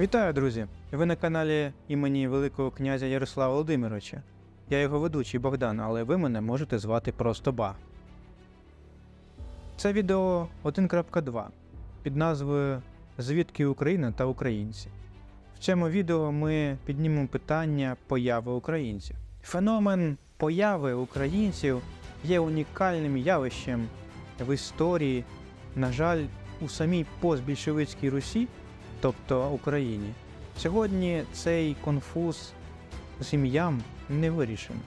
Вітаю, друзі! Ви на каналі імені Великого князя Ярослава Володимировича. Я його ведучий Богдан, але ви мене можете звати просто Ба. Це відео 1.2 під назвою Звідки Україна та українці. В цьому відео ми піднімемо питання появи українців. Феномен появи українців є унікальним явищем в історії, на жаль, у самій постбільшовицькій Русі, тобто Україні. Сьогодні цей конфуз з ім'ям не вирішений.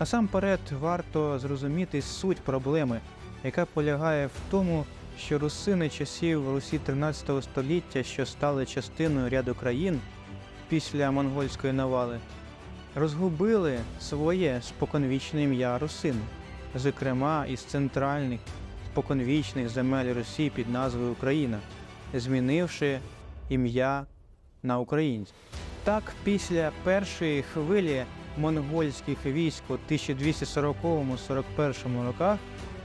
Насамперед варто зрозуміти суть проблеми, яка полягає в тому, що русини часів Русі 13 століття, що стали частиною ряду країн після монгольської навали, розгубили своє споконвічне ім'я русин, зокрема із центральних споконвічних земель Русі під назвою Україна, змінивши ім'я на українське. Так, після першої хвилі монгольських військ у 1240-41 роках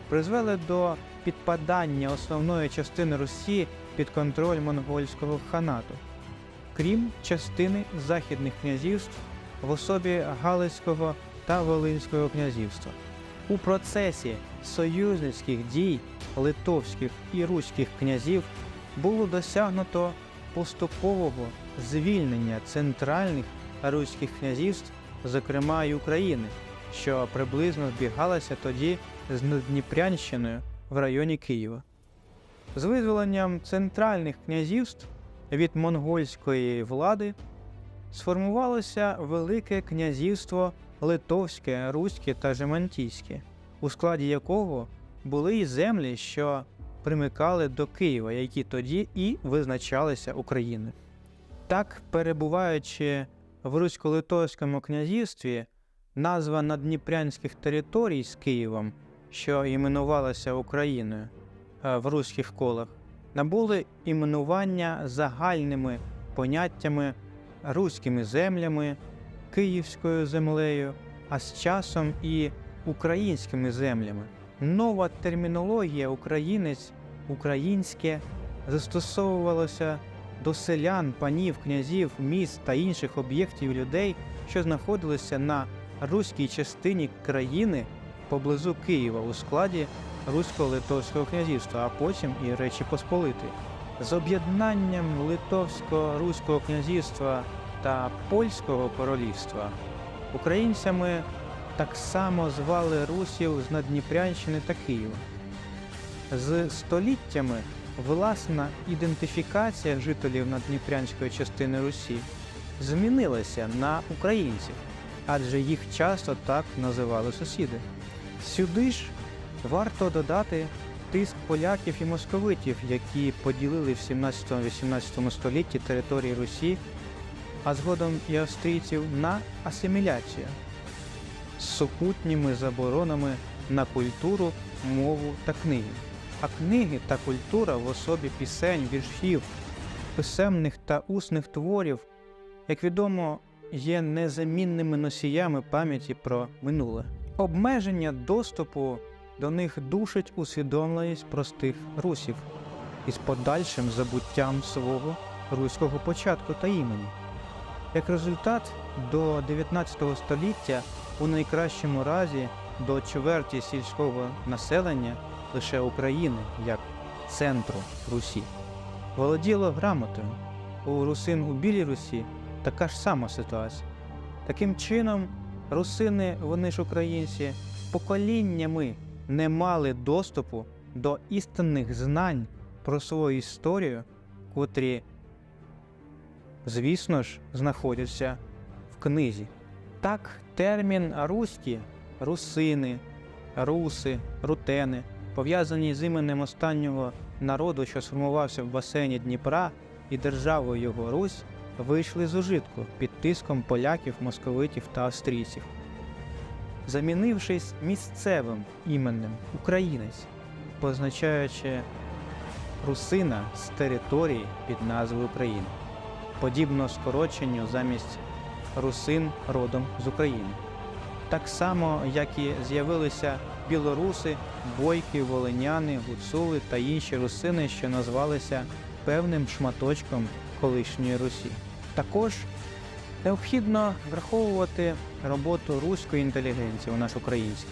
призвели до підпадання основної частини Русі під контроль монгольського ханату, крім частини західних князівств в особі Галицького та Волинського князівства. У процесі союзницьких дій литовських і руських князів було досягнуто поступового звільнення центральних руських князівств, зокрема й України, що приблизно збігалося тоді з Надніпрянщиною в районі Києва. З визволенням центральних князівств від монгольської влади сформувалося Велике князівство Литовське, Руське та Жемантійське, у складі якого були й землі, що примикали до Києва, які тоді і визначалися Україною. Так, перебуваючи в Русько-Литовському князівстві, назва надніпрянських територій з Києвом, що іменувалася Україною е, в руських колах, набули іменування загальними поняттями руськими землями, київською землею, а з часом і українськими землями. Нова термінологія українець, українське застосовувалося до селян, панів, князів, міст та інших об'єктів людей, що знаходилися на руській частині країни поблизу Києва у складі Русько-Литовського князівства, а потім і Речі Посполитої. З об'єднанням Литовсько-Руського князівства та Польського королівства українцями так само звали русів з Надніпрянщини та Києва. З століттями власна ідентифікація жителів надніпрянської частини Русі змінилася на українців, адже їх часто так називали сусіди. Сюди ж варто додати тиск поляків і московитів, які поділили в 17-18 столітті території Русі, а згодом і австрійців на асиміляцію з супутніми заборонами на культуру, мову та книги. А книги та культура в особі пісень, віршів, писемних та усних творів, як відомо, є незамінними носіями пам'яті про минуле. Обмеження доступу до них душить усвідомленість простих русів із подальшим забуттям свого руського початку та імені. Як результат, до 19 століття у найкращому разі до чверті сільського населення лише України як центру Русі володіло грамотою. У русин у Білій Русі така ж сама ситуація. Таким чином, русини, вони ж українці, поколіннями не мали доступу до істинних знань про свою історію, котрі, звісно ж, знаходяться в книзі. Так, термін руські, русини, руси, рутени, пов'язані з іменем останнього народу, що сформувався в басейні Дніпра і державою його Русь, вийшли з ужитку під тиском поляків, московитів та австрійців, замінившись місцевим іменем українець, позначаючи русина з території під назвою України, подібно скороченню замість русин родом з України. Так само, як і з'явилися білоруси, бойки, волиняни, гуцули та інші русини, що назвалися певним шматочком колишньої Русі. Також необхідно враховувати роботу руської інтелігенції, у нас українська,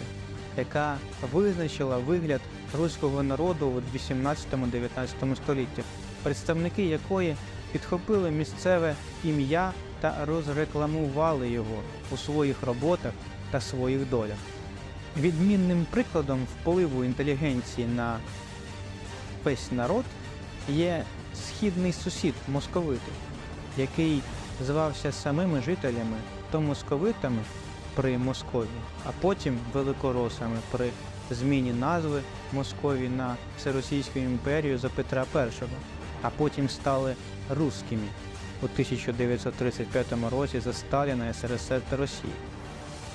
яка визначила вигляд руського народу у 18-19 століттях, представники якої підхопили місцеве ім'я та розрекламували його у своїх роботах та своїх долях. Відмінним прикладом впливу інтелігенції на весь народ є східний сусід московити, який звався самими жителями то московитами при Москові, а потім великоросами при зміні назви Московії на Всеросійську імперію за Петра І, а потім стали русскими у 1935 році за Сталіна, СРСР та Росії.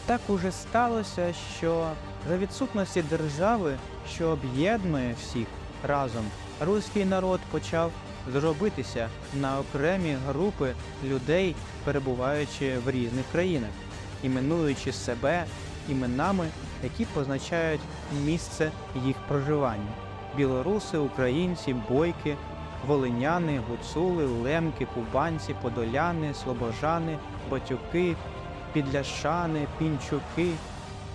Так уже сталося, що за відсутності держави, що об'єднує всіх разом, руський народ почав зробитися на окремі групи людей, перебуваючи в різних країнах, іменуючи себе іменами, які позначають місце їх проживання: білоруси, українці, бойки, волиняни, гуцули, лемки, кубанці, подоляни, слобожани, батюки, підляшани, пінчуки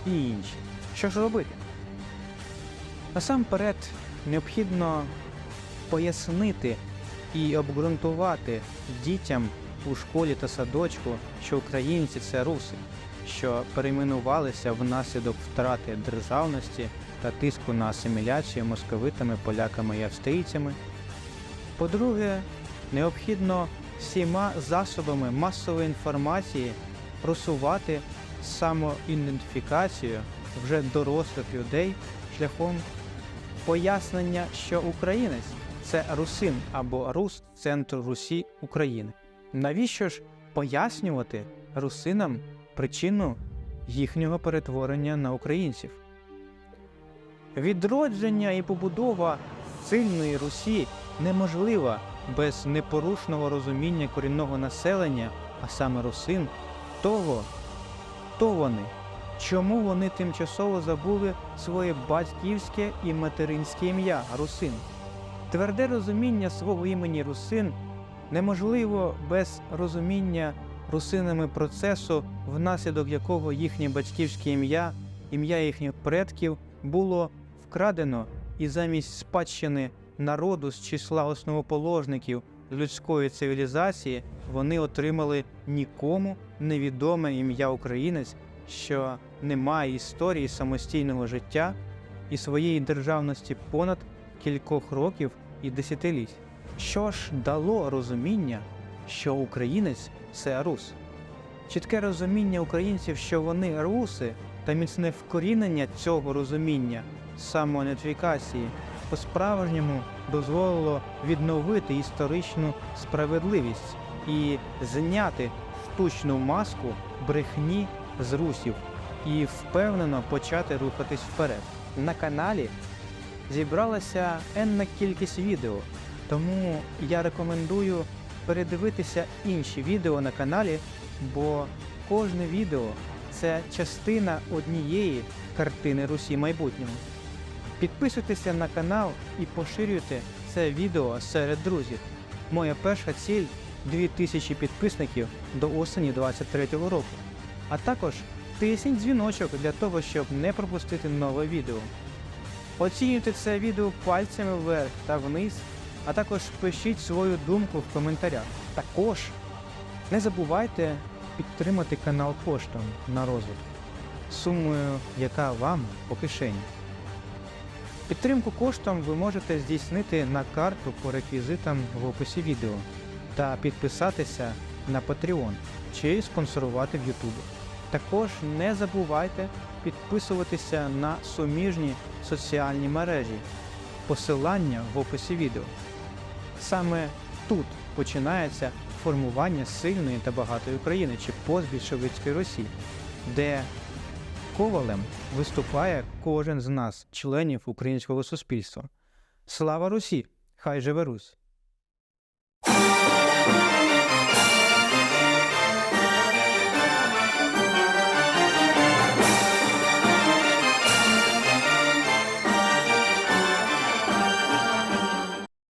і інші. Що ж робити? Насамперед необхідно пояснити і обґрунтувати дітям у школі та садочку, що українці це руси, що перейменувалися внаслідок втрати державності та тиску на асиміляцію московитами, поляками і австрійцями. По-друге, необхідно всіма засобами масової інформації просувати самоідентифікацію вже дорослих людей шляхом пояснення, що українець це русин або рус центр Русі України. Навіщо ж пояснювати русинам причину їхнього перетворення на українців? Відродження і побудова сильної Русі неможлива без непорушного розуміння корінного населення, а саме русин, того, хто вони, чому вони тимчасово забули своє батьківське і материнське ім'я Русин. Тверде розуміння свого імені Русин неможливо без розуміння русинами процесу, внаслідок якого їхнє батьківське ім'я, ім'я їхніх предків було вкрадено і замість спадщини народу з числа основоположників людської цивілізації вони отримали нікому невідоме ім'я українець, що не має історії самостійного життя і своєї державності понад кількох років і десятиліть. Що ж дало розуміння, що українець це рус? Чітке розуміння українців, що вони руси, та міцне вкорінення цього розуміння самоідентифікації по-справжньому дозволило відновити історичну справедливість і зняти штучну маску брехні з русів і впевнено почати рухатись вперед. На каналі зібралася енна кількість відео, тому я рекомендую передивитися інші відео на каналі, бо кожне відео це частина однієї картини Русі майбутнього. Підписуйтеся на канал і поширюйте це відео серед друзів. Моя перша ціль 2000 підписників до осені 23-го року. А також тисніть дзвіночок для того, щоб не пропустити нове відео. Оцінюйте це відео пальцями вверх та вниз, а також пишіть свою думку в коментарях. Також не забувайте підтримати канал коштом на розвиток, сумою, яка вам по кишені. Підтримку коштом ви можете здійснити на карту по реквізитам в описі відео та підписатися на Patreon чи спонсорувати в YouTube. Також не забувайте підписуватися на суміжні соціальні мережі. Посилання в описі відео. Саме тут починається формування сильної та багатої України чи постбільшовицької Росії, де ковалем виступає кожен з нас, членів українського суспільства. Слава Русі! Хай живе Русь!